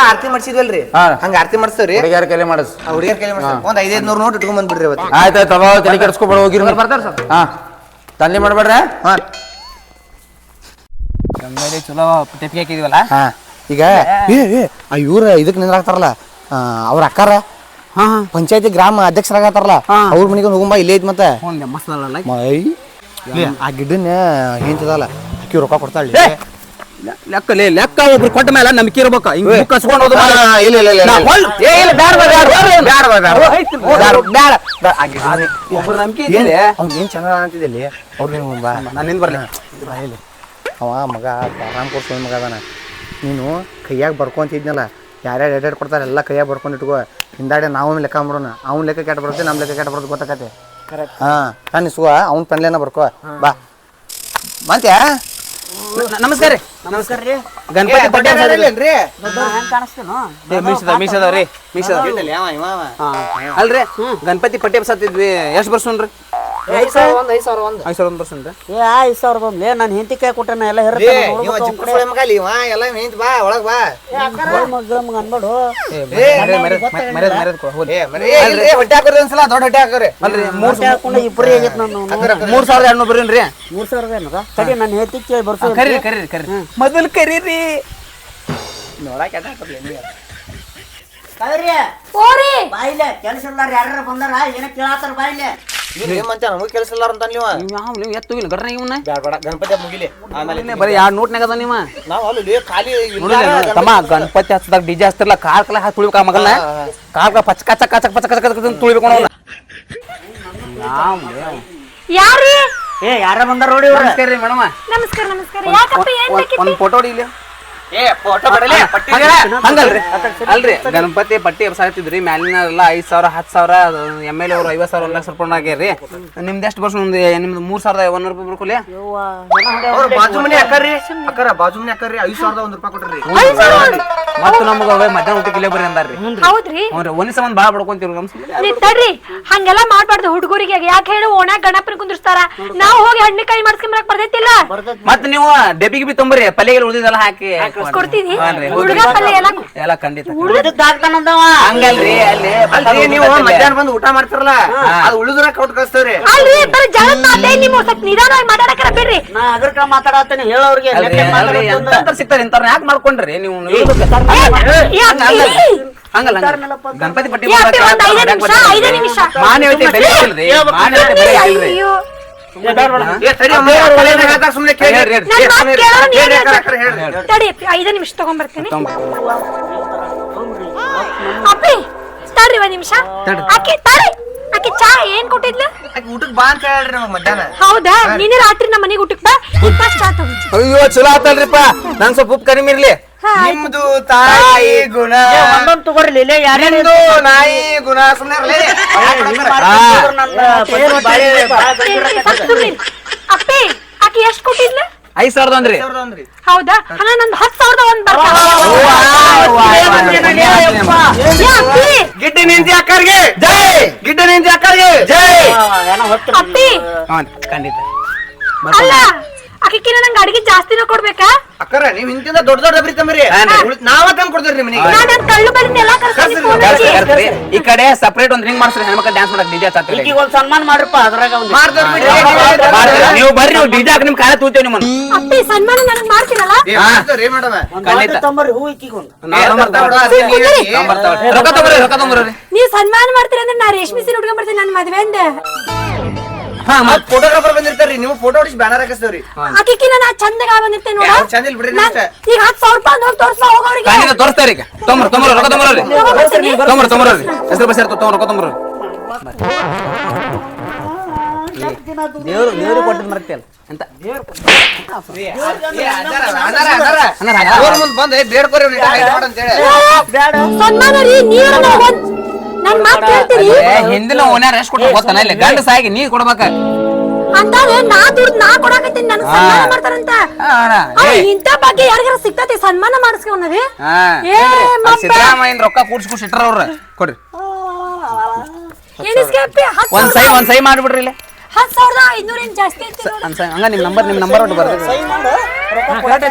ಆರ್ತಿ ಮಾಡಿಸಿದ್ವಲ್ರಿ? ಹಾ. ಹಂಗ ಆರ್ತಿ ಮಾಡಿಸ್ತೇವ್ರಿ? ಹುಡುಗಿಯರ ಕೈಲಿ ಮಾಡಿಸ್. ಆ ಹುಡುಗಿಯರ್ ಕೈಲಿ ಮಾಡಿಸ್ತೇವೆ. ಒಂದ್ ಐದೈದು ನೂರು ನೋಟ್ ಇಟ್ಕೊಂಡ್ ಬಂದ್ಬಿಡ್ರಿ ಆಯ್ತು ಆಯ್ತಾಯ್ತು ಅವ ತಲೆ ಕೆಡಿಸ್ಕೊಬೇಡ ಹೋಗಿರಿ ಬರ್ತಾರೆ ಸರ್. ಹಾ. ತಂದೆ ಮಾಡ್ಬೇಡ್ರಿ? ಹಾ. ನಮ್ಮ ಮೇಲೆ ಚಲೋ ಟೆಪ್ಗೆ ಹಾಕಿದೀವಲ್ಲ? ಹಾ. ಈಗ ಏ ಏ ಆ ಇವ್ರ ಇದಕ್ ನಿಂದ್ರಾಗ್ತಾರಲ್ಲ ಆ, ಅವ್ರ ಅಕ್ಕಾರ? ಪಂಚಾಯತಿ ಗ್ರಾಮ ಅಧ್ಯಕ್ಷರಾಗತ್ತಾರಲ್ಲ ಅವ್ರ ಮನೆಗೆ ಹೋಗುಂಬ ಇಲ್ಲೇ ಐತಿ ಮತ್ತೆ. ಮಸ್ತ್ ಅಲ್ಲ ಆ ಗಿಡನ್ನ ಹಿಂತದಲ್ಲ ಅಕ್ಕಿ ರೊಕ್ಕ ಕೊಡ್ತಾಳೆ ಲೆಕ್ಕ ಲೇ ಲೆಕ್ಕ ಒಬ್ರು ಕೊಟ್ಟ ಮೇಲೆ ನಂಬಿಕೆ ಇರ್ಬೇಕು ಹಿಂಗ್ ಬುಕ್ ಹೋದ್ರೆ ಇಲ್ಲ ಇಲ್ಲ ಇಲ್ಲ ಏ, ಇಲ್ಲ, ಬ್ಯಾಡ, ಬ್ಯಾಡ, ಬ್ಯಾಡ, ಬ್ಯಾಡ, ಒಬ್ರು ನಂಬಿಕೆ ಇದೆ ಅವ್ನ್ ಏನು ಚೆನ್ನಾಗ ಅಂತಿದ್ದಲ್ಲಿ ಅವ್ರ ಬಾ. ನಾನು ನಿಂದ ಬರ್ಲಿ. ಇಲ್ಲಿ. ಅವ ಮಗ ಆರಾಮ್ ಕೊಡ್ಸೋ ಮಗ ಅದಾನ. ನೀನು ಕೈಯಾಗ ಬರ್ಕೊಂತಿದ್ನಲ್ಲ ಯಾರ್ಯಾರು ಎಡ್ ಕೊಡ್ತಾರೆ ಎಲ್ಲ ಕೈಯಾಗ ಬರ್ಕೊಂಡು ಇಟ್ಕೋ. ಹಿಂದಾಡೆ ನಾವು ಲೆಕ್ಕ ಮಾಡೋಣ ಅವ್ನ ಲೆಕ್ಕ ಕೆಟ್ಟ ಬರುತ್ತೆ ನಮ್ಮ ಲೆಕ್ಕ ಕೆಟ್ಟ ಬರುತ್ತೆ ಕರೆಕ್ಟ್ ಹಾ ನಾನು ಇಸ್ಕೋ ಅವ್ನ ಪೆನ್ಲೇನ ಬರ್ಕೋ. ಬಾ. ಮತ್ತೆ ನಮಸ್ಕಾರ ರೀ. ನಮಸ್ಕಾರ ರೀ. ಗಣಪತಿ ಪಟ್ಟ ಮೀಸದ ಮೀಸದವ್ರಿ ಮೀಸದ ಹಾ. ಅಲ್ರಿ ಗಣಪತಿ ಪಟ್ಟಿ ಎಷ್ಟು ಬರ್ಸೋನ್ರಿ ಐದು ಸಾವಿರ ಒಂದು ಐದು ಸಾವಿರ ಒಂದು. ಐದು ಸಾವಿರ ಒಂದು ಏ ಐದು ಸಾವಿರ ಏ ನಾನು ಹೆಂಡತಿ ಕೈ ಕೊಟ್ಟೆ ನಾ ಎಲ್ಲ ಎಲ್ಲ ನಿಂತ ಬಾ ಒಳಗ್ ಬಾ. ಅನ್ಬೇಡು. ಹೊಟ್ಟೆ ಹಾಕೋರಿ ಒಂದ್ಸಲ ದೊಡ್ಡ ಹೊಟ್ಟೆ ಹಾಕೋರಿ. ಅಲ್ರಿ ಮೂರ್ ಮೂರ್ ಹಾಕೊಂಡು ಇಬ್ಬರೇ ಆಗೈತೆ ನಾನು ಮೂರ್ ಸಾವಿರದ ಎರಡ್ನೂರು ಬರ್ರಿ ಮೂರ್ ಸಾವಿರ ಏನದ? ನಾನು ಹೆಂಡತಿ ಕೇಳಿ ಬರ್ಸೋ. ಕರೀರಿ ಕರೀರಿ ಕರೀರಿ. ಮೊದಲು ಕರೀರಿ. ನೋಡಕ್ಕೆ ಬಾಯಿಲೆ ಕೆಲಸ ಇಲ್ಲಾರ ಯಾರು ಬಂದಾರ ಏನ ಕೇಳತ್ತಾರ ಬಾಯಿಲೆ. ನಮಗ್ ಕೆಲಸ ಇಲ್ಲ ಅಂತ ನೀವ? ನೀವು ಯಾವ ನೀವು ಎತ್ತು ಇವನ್ನ ಬೇಡ ಗಣಪತಿ ಹಬ್ಬ ಮುಗಿಲಿ. ಆಮೇಲೆ ಬರೀ ಎರಡು ನೋಟ್ನಾಗ ಅದ ನೀವ? ನಾವು ಅಲ್ಲಿ ಖಾಲಿ ನೋಡಿಲ್ಲ ತಮ್ಮ ಗಣಪತಿ ಹಚ್ಚದಾಗ ಡಿಜೆ ಹಚ್ತಿರಲ್ಲ ಕಾರ್ ಕಲ ಹಾಕಿ ತುಳಿಬೇಕು ಆ ಮಗನ ಕಾರ್ ಕಲ ಪಚ ಕಚ ಕಚ ಪಚ ಕಚ ಕಚ ತುಳಿಬೇಕು ಅವನ? ಯಾರಿ? ಏ ಯಾರ ಬಂದಾರ ನೋಡಿ ಇವ್ರ? ನಮಸ್ಕಾರ ರೀ ಮೇಡಮ. ನಮಸ್ಕಾರ ನಮಸ್ಕಾರ ಯಾಕಪ್ಪ ಏನ್ ಬೇಕಿತ್ತು ಒಂದು ಫೋಟೋ ಹೊಡಿ ಇಲ್ಲಿ. ಏ ಫೋಟೋ ಬಿಡಲೇ ಪಟ್ಟಿ ಹಂಗಲ್ರಿ. ಅಲ್ರಿ ಗಣಪತಿ ಪಟ್ಟಿ ಎಬ್ಸಾಯ್ತಿದ್ರಿ ಮ್ಯಾಲಿನ ಎಲ್ಲ ಐದ್ ಸಾವಿರ ಹತ್ತು ಸಾವಿರ ಎಂ ಎಲ್ ಅವರು ಐವತ್ ಸಾವಿರ ಒಂದು ಲಕ್ಷ ರೂಪಾಯಿ ಆಗ್ಯಾರಿ ನಿಮ್ದು ಎಷ್ಟು ವರ್ಷ ಒಂದು ನಿಮ್ದು ಮೂರ್ ಸಾವಿರದ ಒಂದ್ ರೂಪಾಯಿ ಬರ್ಕೊಲಿ? ಅವ್ರ ಬಾಜು ಮನೆ ಅಕ್ಕರ್ರಿ. ಅಕ್ಕರ ಬಾಜು ಮನೆ ಅಕ್ಕರ್ರಿ. ಐದು ಸಾವಿರದ ಒಂದ್ ರೂಪಾಯಿ ಕೊಟ್ರಿ. ಮತ್ತು ನಮ್ಗೆ ಅವೇ ಮಧ್ಯಾಹ್ನ ಊಟಕ್ಕೆ ಇಲ್ಲೇ ಬರ್ರಿ ಅಂದಾರ್ರಿ. ಹೌದ್ರಿ. ಅವ್ರಿ ಒಂದ್ ಸಂಬಂಧ ಭಾಳ ಬಡ್ಕೊಂತೀವಿ ನಮ್ ತಡ್ರಿ. ಹಂಗೆಲ್ಲ ಮಾಡ್ಬಾರ್ದು ಹುಡುಗರಿಗೆ. ಯಾಕೆ ಹೇಳು? ಓಣ ಗಣಪನ ಕುಂದಿರ್ಸ್ತಾರ. ನಾವ್ ಹೋಗಿ ಹಣ್ಣಿಕಾಯಿ ಮಾಡ್ಸ್ಕೊಂಬರಕ್ ಬರ್ತೈತಿಲ್ಲ? ಮತ್ತೆ ನೀವು ಡೆಬಿಗೆ ಬಿ ತುಂಬ್ರಿ ಪಲ್ಲೆಗೆ ಉಳಿದಿದೆಲ್ಲ ಹಾಕಿ. ಕೊಡ್ತೀನಿ. ಹಾನ್ರಿ. ಹುಡುಗ ಪಲ್ಲೆ ಎಲ್ಲ ಎಲ್ಲ ಖಂಡಿತ ಉಳಿದಕ್ಕೆ ಹಾಕ್ತಾನಂದವ ಹಂಗಲ್ರಿ ಅಲ್ಲಿ ಅಲ್ರಿ ನೀವು ಮಧ್ಯಾಹ್ನ ಬಂದು ಊಟ ಮಾಡ್ತಾರಲ್ಲ ಅದು ಉಳಿದ್ರ ಕೊಟ್ಟು ಕಳಿಸ್ತೇವ್ರಿ. ಅಲ್ರಿ ಬರೀ ಜಗತ್ ಮಾತೆ ನಿಮ್ಮ ಸ್ವಲ್ಪ ನಿಧಾನವಾಗಿ ಮಾತಾಡಕರ ಬಿಡ್ರಿ. ನಾ ಅಗ್ರಕ ಮಾತಾಡತ್ತೇನೆ ಹೇಳೋರಿಗೆ ಅಲ್ರಿ ಅಲ್ರಿ ಎಂತ ಸಿಗ್ತಾರೆ ಇಂಥವ್ರನ್ನ ಯಾಕೆ ಮಾಡ್ಕೊಂಡ್ರಿ? ನೀವು ಹಂಗಲ್ಲ. ಗಣಪತಿ ಪಟ್ಟಿ ಮಾನವೀಯತೆ ಬೆಲೆ ಇಲ್ರಿ ಮಾನ್ಯತೆ ಬೆಲೆ ಇಲ್ರಿ. ತಡಿ ಐದು ನಿಮಿಷ ತಗೊಂಡ್ಬರ್ತೇನೆ. ಅಪ್ಪಿ ತಡ್ರಿ ಒಂದ್ ನಿಮಿಷ. ಅಕ್ಕಿ ತಡಿ. ಅಕ್ಕಿ ಚಾ ಏನ್ ಕೊಟ್ಟಿದ್ಲು? ಆಕಿ ಊಟಕ್ಕೆ ಬಾ ಅಂತ ಹೇಳ್ರಿ ನಮಗ್ ಮಧ್ಯಾಹ್ನ. ಹೌದಾ? ನಿನ್ನೆ ರಾತ್ರಿ ನಮ್ಮ ಮನೆಗೆ ಊಟಕ್ಕೆ ಬಾ ಫಸ್ಟ್ ಚಾ ತಗೋ ಅಯ್ಯೋ ಚಲೋ ಆತಲ್ರಿಪ್ಪ. ನಂಗೆ ಸ್ವಲ್ಪ ಉಪ್ಪು ಕಡಿಮೆ ಇರ್ಲಿ. ನಿಮ್ದು ತಾಯಿ ಗುಣ. ಒಂದೊಂದು ತಗೋರಿ ಇಲ್ಲೇ ಯಾರೇ ನಿಮ್ದು ನಾಯಿ ಗುಣ ಸುಮ್ಮನೆ ಇರ್ಲಿ. ಅಪ್ಪಿ ಆಕಿ ಎಷ್ಟ್ ಕೊಟ್ಟಿದ್ಲು? ಐದ್ ಸಾವಿರದ ಒಂದ್ರಿ. ಅಂದ್ರಿ. ಹೌದಾ? ನಂದು ಹತ್ತು ಸಾವಿರದ ಒಂದ್ ಗಿಡ್ಡ ನಿಂತಿ ಅಕ್ಕರ್ಗೆ. ಜೈ! ಗಿಡ್ಡ ನಿಂತಿ ಅಕ್ಕರ್ಗೆ. ಜೈ! ಅಪ್ಪಿ! ಹಾ ಖಂಡಿತ. ಅಲ್ಲ ಆಕಿನ ನಂಗೆ ಅಡಿಗೆ ಜಾಸ್ತಿನ ಕೊಡ್ಬೇಕಾ? ಅಕ್ಕರ ನೀವ್ ಇಂತಿಂದ ದೊಡ್ಡ ದೊಡ್ಡ ಬರಿ ತಂಬರಿ ನಾವ ತಂದ್ ಕೊಡ್ತೀರಿ ನಿಮ್ಗೆ ನಾನು ಕಳ್ಳು ಬಲಿಂದ ಎಲ್ಲಾ ಫೋನ್ ಹಚ್ಚಿ. ಈ ಕಡೆ ಸಪ್ರೇಟ್ ಒಂದ್ ರಿಂಗ್ ಮಾಡ್ಸ್ರಿ ಹೆಣ್ಮಕ್ಳು ಡ್ಯಾನ್ಸ್ ಮಾಡಕ್ ಡಿಜೆ ಹತ್ತತ್ರಿ ಈಗ ಒಂದ್ ಸನ್ಮಾನ ಮಾಡ್ರಪ್ಪ ಅದ್ರಾಗ ಒಂದು ಮಾಡ್ತಾರೆ. ಮಾಡ್ರಿ. ನೀವು ಬರ್ರಿ ನೀವು ಡಿಜೆ ಹಾಕಿ ನಿಮ್ ಕಾಲ ತೂತೇವ್ ನಿಮ್ಮನ್ನ. ಅಪ್ಪಿ ಸನ್ಮಾನ ನನಗೆ ಮಾಡ್ತೀರಲ್ಲ ಏ, ಮಾಡ್ತಾರ್ರಿ ಮೇಡಮ್ ಖಂಡಿತ ತಂಬರ್ರಿ ಹೂ ನಾವ್ ಬರ್ತಾವ್- ರೊಕ್ಕ ತಗೊಂಬರ್ರಿ ನೀವ್ ಸನ್ಮಾನ ಮಾಡ್ತೀರ ಅಂದ್ರೆ ನಾ ರೇಷ್ಮೆ ಸೀರೆ ಉಟ್ಕೊಂಡ್ ಬರ್ತೀನಿ ನನ್ ಮದ್ವೆಂದ ಹಾ ಮತ್ ಫೋಟೋಗ್ರಾಫರ್ ಬಂದಿರ್ತಾರ್ರಿ ನೀವು ಫೋಟೋ ಹೊಡಿಸಿ ಬ್ಯಾನರ್ ಹಾಕಿಸ್ತೇವ್ರಿ ಆಕಿನ ನಾ ಚಂದಗ ಬಂದಿರ್ತೇನೆ ನೋಡ ಚಂದ ಇಲ್ಲ ಬಿಡ್ರಿ ನಾನ್. ಈಗ ಹತ್ತು ಸಾವಿರ ರೂಪಾಯಿ ತೋರ್ಸ ಹೋಗೋರಿಗೆ ತೋರಿಸ್ತಾರ ಈಗ ತೊಂಬರ್ ತೊಂಬರ್ ರೊಕ್ಕ ತೊಂಬರ್ರಿ. ತೊಂಬರ್ ತೊಂಬರ್ರಿ ಹೆಸರು ಬಸ್ ತೊಗೊಂಡ್ ರೊಕ್ಕ ತೊಂಬರ್ರಿ ದೇವ್ರು ದೇವ್ರು ಕೊಟ್ಟಿದ್ ಮರ್ತಿಯಲ್ಲ ಅಂತ ಮುಂದ್ ಬಂದ್ ಬೇಡ್ಕೊರಿ ಸನ್ಮಾನ ರೀ ನೀರು ನನ್ ಮಾತ್ ಕೇಳ್ತೀರಿ? ಏ, ಹಿಂದಿನ ಓನ್ಯಾರ ಎಷ್ಟು ಕೊಟ್ಟು ಗೊತ್ತಾನ ಇಲ್ಲ ಗಂಡ ಸಾಯಿಗೆ ನೀ ಕೊಡ್ಬೇಕ. ಅಂತಾರೆ ನಾ ದುಡ್ಡು ನಾ ಕೊಡಾಕತ್ತೀನಿ ನನ್ ಸನ್ಮಾನ ಮಾಡ್ತಾರಂತ. ಹಾ, ಅಣ್ಣ, ಆ, ಏ. ಇಂಥ ಬಗ್ಗೆ ಯಾರಿಗಾರ ಸಿಗ್ತತಿ? ಸನ್ಮಾನ ಮಾಡಿಸ್ಕೊಂಡದಿ ಹಾ. ಏ ಆ ಮಬ್ಬ ಸಿದ್ದರಾಮಯ್ಯನ ರೊಕ್ಕ ಕೂಡ್ಸಿ ಕೂಡ್ಸಿ ಇಟ್ರ ಅವ್ರ. ಕೊಡ್ರಿ. ಹತ್ತು ಒಂದ್ ಸೈ ಒಂದ್ ಸೈ ಮಾಡ್ಬಿಡ್ರಿ ಇಲ್ಲಿ. ಹತ್ತು ಸಾವಿರದ ಐನೂರ ಏನ್ ಜಾಸ್ತಿ ಐತಿ ನೋಡು. ಅನ್ಸ- ಹಂಗ ನಿಮ್ಮ ನಂಬರ್ ನಿಮ್ ನಂಬರ್ ಒಟ್ಟು ಬರ್ರಿ. ಸೈ ಮಾಡು. ರೊಕ್ಕ ಕೊಡಾಕ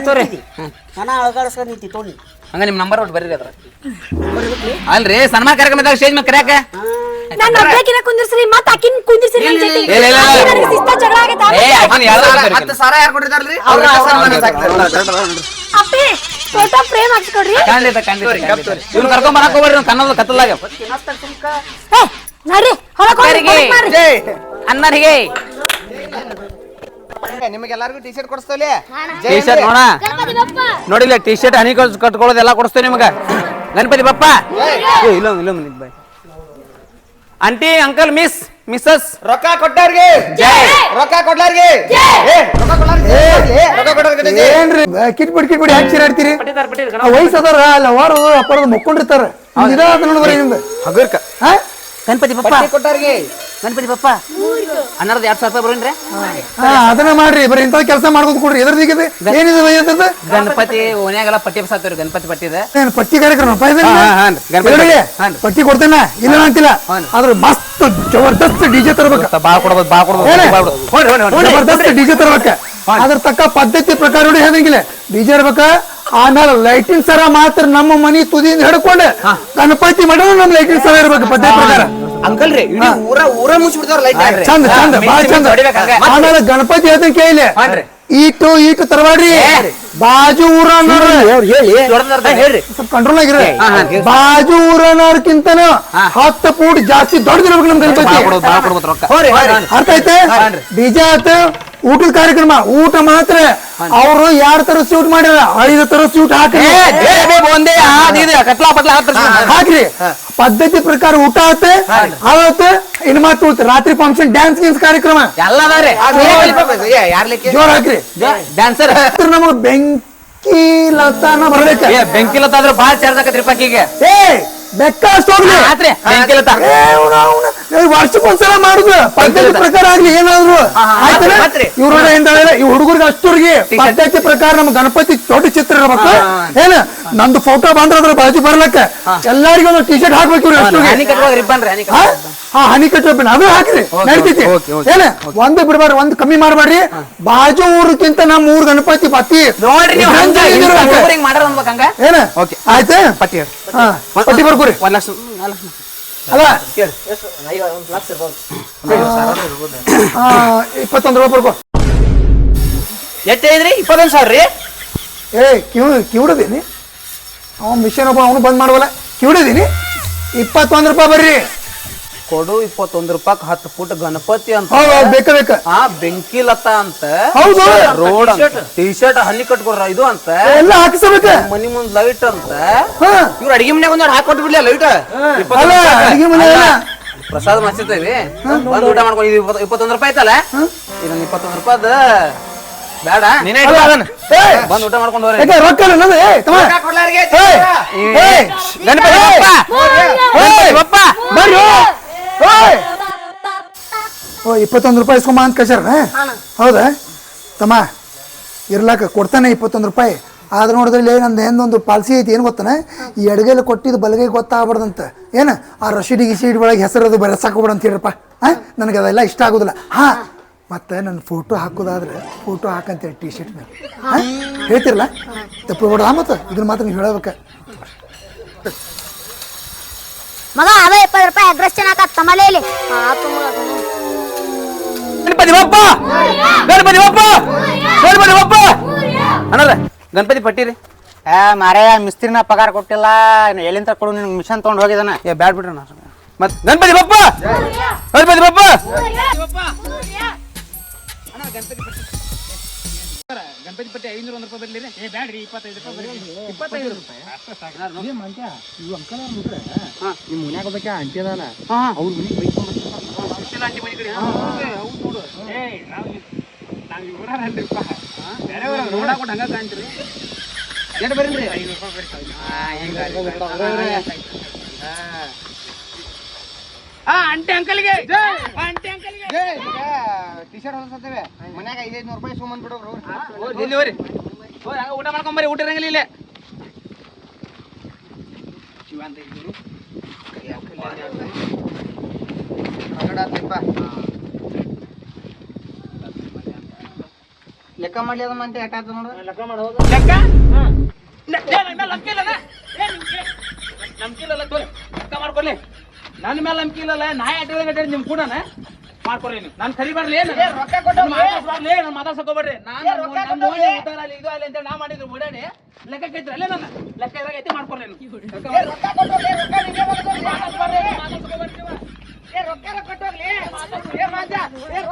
ಹಣ ಅಳಗಾಡಿಸ್ಕೊಂಡು ನಿಂತಿ ತೋನಿ ಹಂಗ ನಿಮ್ಮ ನಂಬರ್ ಒಟ್ಟು ಬರ್ರಿ ಅದ್ರ ಅಲ್ರಿ ಸನ್ಮಾನ ಕಾರ್ಯಕ್ರಮದಾಗ ಸ್ಟೇಜ್ ಮೇಲೆ ಕರ್ಯಾಕ? ನಾನು ಒಬ್ಬೇಕಿನ ಕುಂದಿರ್ಸ್ರಿ ಮತ್ ಆಕಿನ್ ಕುಂದಿರ್ಸ್ರಿ ನನ್ ಜೊತೆ. ಇಲ್ಲ, ಇಲ್ಲ, ಇಲ್ಲ. ಆಕಿ ನನಗೆ ಶಿಸ್ತ ಜಗಳ ಆಗೈತೆ ಏ ಆಮೇಲೆ. ಯಾರು ಹತ್ತು ಸಾವಿರ ಯಾರು ಕೊಟ್ಟಿದ್ದಾರ್ರಿ? ಅವ್ರ ಅಪ್ಪಿ ಫೋಟೋ ಫ್ರೇಮ್ ಹಾಕ್ಸ್ಕೊಡ್ರಿ. ಖಂಡಿತ ಖಂಡಿತ ಇವ್ನು ಕರ್ಕೊಂಡ್ ಬರಕ್ ಹೋಗ್ಬೇಡ್ರಿ ಅವ್ನು ಕನ್ನಡ ಕತ್ತಲಾಗ ಏ ನಡ್ರಿ ಹೊರಗ್ ಹೋಗಿ ಹೊರಗ್ ಮಾಡ್ರಿ. ಅನ್ನರಿಗೆ ನಿಮಗೆಲ್ಲರಿಗೂ ಟಿ ಶರ್ಟ್ ಕೊಡಿಸ್ತೇವೆ ಟಿ ಶರ್ಟ್ ನೋಡ ನೋಡಿಲ್ಲ ಟಿ ಶರ್ಟ್ ಹನಿ ಕಟ್ಕೊಳ್ಳೋದು ಎಲ್ಲ ಕೊಡಿಸ್ತೇವೆ ನಿಮಗೆ. ಗಣಪತಿ ಬಪ್ಪ. ಏ, ಇಲ್ಲ ಇಲ್ಲ ನಿಂತ್ ಬಾಯ್ ಆಂಟಿ ಅಂಕಲ್ ಮಿಸ್ ಮಿಸ್ಸಸ್ ರೊಕ್ಕ ಕೊಟ್ಟವ್ರಿಗೆ. ಜೈ. ರೊಕ್ಕ ಕೊಡ್ಲಾರ್ಗೆ. ಏ, ರೊಕ್ಕ ಕೊಡ್ಲಾರ್ಗೆ. ಏ, ರೊಕ್ಕ ಕೊಡ್ಲಾರ್ಗೆ ಜೈ. ಏನ್ರಿ? ಕಿಟ್ಬಿಡಿ ಕಿಟ್ಬಿಡಿ ಯಾಕೆ ಚೀರಾಡ್ತೀರಿ? ಆ ವಯಸ್ಸದಾರ ಅಲ್ಲ ವಾರು ಅಪ್ಪರದು ಮುಕ್ಕೊಂಡಿರ್ತಾರ. ನೋಡ್ಬರಿ ನಿಮ್ದು. ಹಗರ್ಕ. ಹಾ ಗಣಪತಿ ಪಪ್ಪ. ಪಟ್ಟಿ ಕೊಟ್ಟಾರ್ಗೆ ಗಣಪತಿ ಪಪ್ಪ. ಅನ್ನರದ ಎರಡ್ ಸಾವಿರ ರೂಪಾಯಿ ಬರೋನ್ರಿ. ಹಾ ಅದನ್ನ ಮಾಡ್ರಿ. ಬರೀ ಇಂಥ ಕೆಲಸ ಮಾಡ್ಬೋದು ಕೊಡ್ರಿ. ಎದ್ರದಿಗಿದೆ ಏನಿದೆ ವಯಸ್ಸದ ಗಣಪತಿ ಓನ್ಯಾಗೆಲ್ಲ ಪಟ್ಟಿ ಬಸಾತವ್ರಿ ಗಣಪತಿ ಪಟ್ಟಿದ. ಏನ್ ಪಟ್ಟಿ ಕಾರ್ಯಕ್ರಮ? ಅಪ್ಪ ಇದನ್ನ? ಹಾ, ಹಾ, ಗಣಪತಿ ಪಟ್ಟಿ. ಕೊಡ್ತೇನ? ಇಲ್ಲ ಅಂತಿಲ್ಲ? ಆದ್ರೆ ಮಸ್ತ್ ಜಬರ್ದಸ್ತ್ ಡಿಜೆ ತರ್ಬೇಕು. ಬಾ ಕೊಡ್ಬೋದು ಬಾ ಕೊಡ್ಬೋದು. ಬಾ ಕೊಡ್ಬೋದು. ಹೋಗ್ರಿ, ಹೋಗ್ರಿ, ಹೋಗ್ರಿ. ಜಬರ್ದಸ್ತ್ ಡಿಜೆ ತರ್ಬೇಕು. ಅದ್ರ ತಕ್ಕ ಪದ್ಧತಿ ಪ್ರಕಾರ ನೋಡಿ ಹೇಳ್ದಂಗಿಲ್ಲ. ಡಿಜೆ ಇರ್ಬೇಕ ಆಮೇಲೆ ಲೈಟಿಂಗ್ ಸರ ಮಾತ್ರ ನಮ್ಮ ಮನಿ ತುದಿಯಿಂದ ಹಿಡ್ಕೊಂಡು ಗಣಪತಿ ಮಾಡಿದ್ರೆ ನಮ್ ಲೈಟಿಂಗ್ ಸರ ಇರ್ಬೇಕು ಪದ್ಧತಿ ಪ್ರಕಾರ. ಅಂಕಲ್ ರೀ ಇಡೀ ಊರ ಊರ ಮುಚ್ಚಿಬಿಡ್ತಾರ ಲೈಟ್ ಚಂದ ಚಂದ ಮಿಂಚ್ ಬಾಳ ಮಿಂಚ್ ಚಂದ. ಹೊಡಿಬೇಕು ಹಂಗೆ. ಆಮೇಲೆ ಗಣಪತಿ ಅದನ್ನ ಕೇಳಿ. ಈಟು ಈಟು ತರವಾಡ್ರಿ. ಬಾಜು ಊರ ಹೇಳಿ. ಸ್ವಲ್ಪ ಕಂಟ್ರೋಲ್ ಆಗಿರ. ಬಾಜು ಊರನವ್ರಕ್ಕಿಂತ ಹತ್ತು ಫೂಟ್ ಜಾಸ್ತಿ ದೊಡ್ಡದಿರ್ಬೇಕು ನಮ್ ಗಣಪತಿ. ಅರ್ಥ ಐತೆ ಡಿಜೆ ಆತ ಊಟದ ಕಾರ್ಯಕ್ರಮ ಊಟ ಮಾತ್ರ. ಅವರು ಯಾರ ತರ ಸೂಟ್ ಮಾಡ್ಯಾರ ಐದು ತರ ಸೂಟ್ ಹಾಕ್ರಿ ಹಾಕ್ರಿ ಪದ್ಧತಿ ಪ್ರಕಾರ ಊಟ ಆಗುತ್ತೆ ಆಗುತ್ತೆ ಇನ್ ಮಾತು ಉಳ್ತ. ರಾತ್ರಿ ಫಂಕ್ಷನ್ ಡ್ಯಾನ್ಸ್ ಗಿನ್ಸ್ ಕಾರ್ಯಕ್ರಮ. ಜೋರ್ ಹಾಕ್ರಿ. ಡ್ಯಾನ್ಸರ್ ನಮಗ್ ಬೆಂಕಿ ಲತಾನ ಬರ್ಬೇಕು. ಬೆಂಕಿ ಲತಾ ಆದ್ರೆ ಭಾಳ ಚಾರ್ಜ್ ಆಕತ್ರಿ ಪಕ್ಕಿಗೆ ಏ ಬೆಕ್ಕ ಅಷ್ಟು ಹೋಗ್ಲಿ ಆತ್ರಿ. ಬೆಂಕಿ ಲತ್ತ ಏ, ಅವ್ನ- ಅವ್ನ- ಏ, ವರ್ಷಕ್ಕೊಂದ್ಸಲ ಮಾಡುದು. ಪದ್ಧತಿ ಪ್ರಕಾರ ಆಗ್ಲಿ ಏನಾದ್ರು. ಇವ್ರ ಹಿಂದೆ ಈ ಹುಡುಗರಿಗೆ ಅಷ್ಟೂರ್ಗಿ ಪದ್ಧತಿ ಪ್ರಕಾರ ನಮ್ಮ ಗಣಪತಿ ದೊಡ್ಡ ಚಿತ್ರ ಇರ್ಬೇಕು. ಏನ? ನಂದು ಫೋಟೋ ಬಂದ್ರ ಅದ್ರ ಬಾಜು ಬರ್ಲಕ್ಕ. ಎಲ್ಲಾರಿಗೂ ಒಂದು ಟಿ ಶರ್ಟ್ ಹಾಕ್ಬೇಕು ಹಾ? ಹಾ? ಹನಿ ಕಟ್ಟೋಪಿನ ಅದು ಹಾಕ್ರಿ. ನಡೀತೈತಿ. ಏನ? ಒಂದು ಬಿಡ್ಬಾರ್ರಿ ಒಂದು ಕಮ್ಮಿ ಮಾಡ್ಬೇಡ್ರಿ ಬಾಜು ಊರಕ್ಕಿಂತ ನಮ್ಮ ಊರ್ ಗಣಪತಿ ಪತಿ. ನೋಡ್ರಿ ಏನ? ಓಕೆ. ಆಯ್ತಾ? ಪಟ್ಟಿ ಪಟ್ಟಿ ಬರ್ಕೋರಿ. ಒಂದ್ ಲಕ್ಷ ಅಲ್ಲ. ಆ, ಇಪ್ಪತ್ತೊಂದು ರೂಪಾಯಿ ಬರ್ಕೋ. ಎಷ್ಟು ಐದ್ರಿ ಇಪ್ಪತ್ತೊಂದು ಸಾವಿರ ರೀ? ಏ ಕಿವ್ ಕಿವಿಡದೀನಿ ಅವನು ಮಿಷನ್ ಒಬ್ಬ ಅವನು ಬಂದ್ ಮಾಡುವಲ್ಲ? ಕಿವಿಡಿದೀನಿ? ಇಪ್ಪತ್ತೊಂದು ರೂಪಾಯಿ ಬರ್ರಿ. ಕೊಡು ಇಪ್ಪತ್ತೊಂದು ರೂಪಾಯಿ ಹತ್ತು ಫುಟ್ ಗಣಪತಿ ಅಂತ. ಹೌದು ಬೇಕ ಬೇಕ. ಹಾ ಬೆಂಕಿ ಲತಾ ಅಂತ. ಹೌದು ರೋಡ್ ಟಿ ಶರ್ಟ್ ಹನಿ ಕಟ್ಕೊಡ್ರ ಇದು ಅಂತ. ಎಲ್ಲ ಹಾಕಿಸಬೇಕ. ಮನಿ ಮುಂದ್ ಲೈಟ್ ಅಂತ. ಇವ್ರ ಅಡಿಗೆ ಮನ್ಯಾಗ ಒಂದ್ ಹಾಕೊಟ್ಬಿಡ್ಲಿ ಲೈಟ್ ಅಡಿಗೆ ಮನೆ ಪ್ರಸಾದ ಮಾಡ್ಸಿರ್ತೇವಿ ಬಂದ್ ಊಟ ಮಾಡ್ಕೊಂಡು ಇಪ್ಪತ್ತೊಂದ್ ಇಪ್ಪತ್ತು- ಇಪ್ಪತ್ತೊಂದು ರೂಪಾಯಿ ಐತಲ್ಲ ಇದೊಂದು ಇಪ್ಪತ್ತೊಂದು ರೂಪಾಯಿದ ಬೇಡ. ನೀನೇ ಏ, ಬಂದ್ ಊಟ ಮಾಡ್ಕೊಂಡು ಹೋಗ್ರಿ ಯಾಕೆ ರೊಕ್ಕ ಇಲ್ಲ ನಂದು? ಏ, ತಮ್ಮ. ಕೊಡ್ಲಾರ್ಗೆ ಏ, ಏ, ಗಣಪತಿ ಬಪ್ಪ ಗಣಪತಿ ಬಪ್ಪ ಬರ್ರಿ ಏ. ಓ ಇಪ್ಪತ್ತೊಂದು ರೂಪಾಯಿ ಇಸ್ಕೊಂಬ ಅಂತ ಕಳ್ಸ್ಯಾರ ಹೌದಾ? ತಮ್ಮ ಇರ್ಲಾಕ ಕೊಡ್ತಾನೆ ಇಪ್ಪತ್ತೊಂದು ರೂಪಾಯಿ. ಆದ್ರೆ ನೋಡಿದ್ರಲ್ಲಿ ನಂದು ಏನೊಂದು ಪಾಲಿಸಿ ಐತಿ ಏನು ಗೊತ್ತಾನೆ? ಈ ಎಡಗೈಲಿ ಕೊಟ್ಟಿದ್ದು ಬಲಗೈ ಗೊತ್ತಾಗ್ಬಾರ್ದಂತ. ಏನು? ಆ ರಶೀಡಿ ಗಿಶೀಡಿ ಒಳಗೆ ಹೆಸರದು ಬರೆಸಾಕೋಬಿಡ ಅಂತ ಹೇಳ್ರಪ್ಪ. ಹಾಂ ನನಗೆ ಅದೆಲ್ಲ ಇಷ್ಟ ಆಗೋದಿಲ್ಲ. ಹಾಂ ಮತ್ತೆ ನನ್ನ ಫೋಟೋ ಹಾಕೋದಾದ್ರೆ ಫೋಟೋ ಹಾಕಂತೇಳಿ ಟಿ ಶರ್ಟ್ ಮೇಲೆ ಹಾಂ? ಹೇಳ್ತಿರಲ್ಲ? ತಪ್ಪು ಬಿಡೋದ ಮತ್ತೆ ಇದನ್ನ ಮಾತ್ರ ನೀವು ಹೇಳಬೇಕು. ಮಗ ಅವೇ ಇಪ್ಪತ್ತು ರೂಪಾಯಿ ಅಡ್ರೆಸ್ ಚೆನ್ನಾಗ ತಮಲೇಲಿ ಗಣಪತಿ ಬಪ್ಪ! ಗಣಪತಿ ಬಪ್ಪ! ಗಣಪತಿ ಬಪ್ಪ! ಅನ್ನಲ್ಲ ಗಣಪತಿ ಪಟ್ಟಿರಿ. ಏ ಮಾರೇ ಮಿಸ್ತ್ರಿನ ಪಗಾರ ಕೊಟ್ಟಿಲ್ಲ. ಎಲ್ಲಿಂದ ಕೊಡು ನಿನ್ ಮಿಷನ್ ತೊಗೊಂಡು ಹೋಗಿದಾನ ಏ ಬ್ಯಾಡ್ ಬಿಡ್ರಿ ಮತ್ತೆ ಮತ್ ಗಣಪತಿ ಬಪ್ಪ! ಗಣಪತಿ ಬಪ್ಪ! ಗಣಪತಿ ಪಟ್ಟಿ. ಐನೂರ ಒಂದು ರೂಪಾಯಿ ಬರ್ಲಿ ಏ ಬ್ಯಾಡ್ರಿ ಇಪ್ಪತ್ತೈದು ರೂಪಾಯಿ ಬರ್ಲಿ. ಇಪ್ಪತ್ತೈದು ರೂಪಾಯಿ. ನಿಮ್ಮ ಮನ್ಯಾಗ ಹೋಗ್ಬೇಕ ಅಂಟಿ ಅದಾನ. ಅವ್ರ ಮನೆಗೆ ಬೈಕ್ ನೋಡಾಕೊಂಡು ಹಂಗ ಕಾಣ್ತೀರಿ. ಎಷ್ಟು ರೀ ಐನೂರು ರೂಪಾಯಿ ಬರ್ತಾವ ಅಂಟಿ ಅಂಕಲ್ಗೆ ಅಂಟಿ ಅಂಕಲ್ಗೆ ಟಿ ಶರ್ಟ್ ಹೊಲ್ಸತ್ತೇವೆ ಮನ್ಯಾಗ ಐದೈದು ನೂರು ರೂಪಾಯಿ ಸುಮ್ಮನ್ ಬಿಡೋರು ಇಲ್ಲಿ ಹೋರಿ ಹೋರಿ ಊಟ ಮಾಡ್ಕೊಂಬರಿ ಊಟ ಇರಂಗಿಲ್ಲ ಇಲ್ಲೇ. ಶಿವ ಅಂತ ಇದ್ರು ಲೆಕ್ಕ ಮಾಡ್ಲಿ ಅದನ್ನ ಅಂತ ಎಟ್ಟಾಯ್ತು ನೋಡು. ಲೆಕ್ಕ ಮಾಡಿ ಹೋಗು ಲೆಕ್ಕ? ತೋರಿ. ಲೆಕ್ಕ ಮಾಡ್ಕೊಡ್ಲಿ. ನನ್ನ ಮೇಲೆ ನಂಬಿಕೆ ಇಲ್ಲಲ್ಲ ನಾ ಅಡ್ಡ ಗಡ್ಡೆ ನಿಮ್ ಕೂಡ ಮಾಡ್ಕೊಡ್ರಿ ನೀವು. ನಾನು ಕರಿ ಬರ್ಲಿ ಏನು ನಾನು ಮಾತಾಡ್ಸಕೋಬೇಡ್ರಿ ನಾನು ಇದು ಅಲ್ಲಿ ಅಂತೇಳಿ ನಾ ಮಾಡಿದ್ರು ಓಡಾಡಿ ಲೆಕ್ಕ ಕೈತ್ರಿ ಅಲ್ಲೇ ನನ್ನ. ಲೆಕ್ಕ ಇದ್ರಾಗ ಐತಿ ಮಾಡ್ಕೊಡ್ಲಿ ನೀವು ರೊಕ್ಕ ನೀವು. ಮಾತಾಡ್ಸ್ಬೇಡ್ರಿ.